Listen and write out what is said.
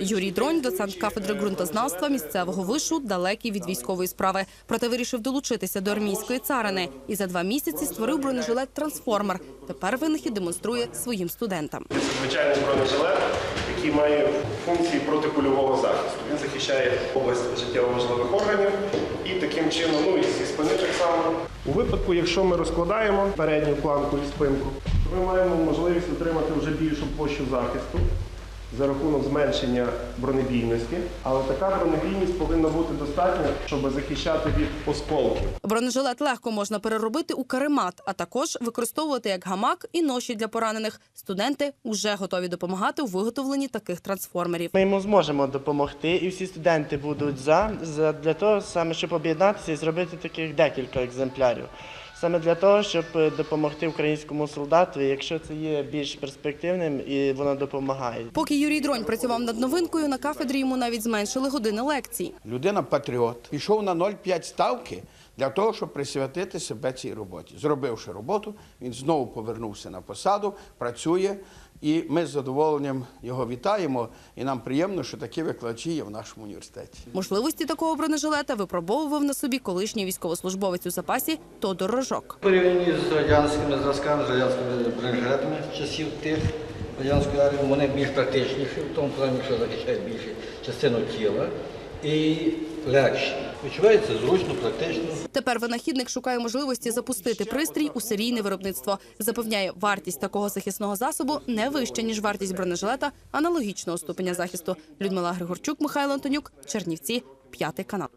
Юрій Дронь, доцент кафедри ґрунтознавства місцевого вишу, далекий від військової справи. Проте вирішив долучитися до армійської царини і за два місяці створив бронежилет Трансформер. Тепер винахід демонструє своїм студентам. Це звичайний бронежилет, який має функції протикульового захисту. Він захищає область життєво важливих органів і таким чином, ну і спини так само. У випадку, якщо ми розкладаємо передню планку і спинку, ми маємо можливість отримати вже більшу площу захисту за рахунок зменшення бронебійності. Але така бронебійність повинна бути достатня, щоб захищати від осколків. Бронежилет легко можна переробити у каремат, а також використовувати як гамак і ноші для поранених. Студенти вже готові допомагати у виготовленні таких трансформерів. Ми йому зможемо допомогти, і всі студенти будуть за, за для того, саме щоб об'єднатися і зробити таких декілька екземплярів. Саме для того, щоб е, допомогти українському солдату, якщо це є більш перспективним і воно допомагає. Поки Юрій Дронь працював над новинкою, на кафедрі йому навіть зменшили години лекцій. Людина патріот пішов на 0,5 ставки для того, щоб присвятити себе цій роботі. Зробивши роботу, він знову повернувся на посаду, працює, і ми з задоволенням його вітаємо. І нам приємно, що такі викладачі є в нашому університеті. Можливості такого бронежилета випробовував на собі колишній військовослужбовець у запасі Тодор Рожок. Порівняні з радянськими зразками, з радянськими бронежилетами часів тих радянської армії, вони більш практичніші, в тому плані, що захищають більше частину тіла і легші. Відчувається зручно, практично. Тепер винахідник шукає можливості запустити пристрій у серійне виробництво. Запевняє, вартість такого захисного засобу не вища ніж вартість бронежилета аналогічного ступеня захисту. Людмила Григорчук, Михайло Антонюк, Чернівці, п'ятий канал.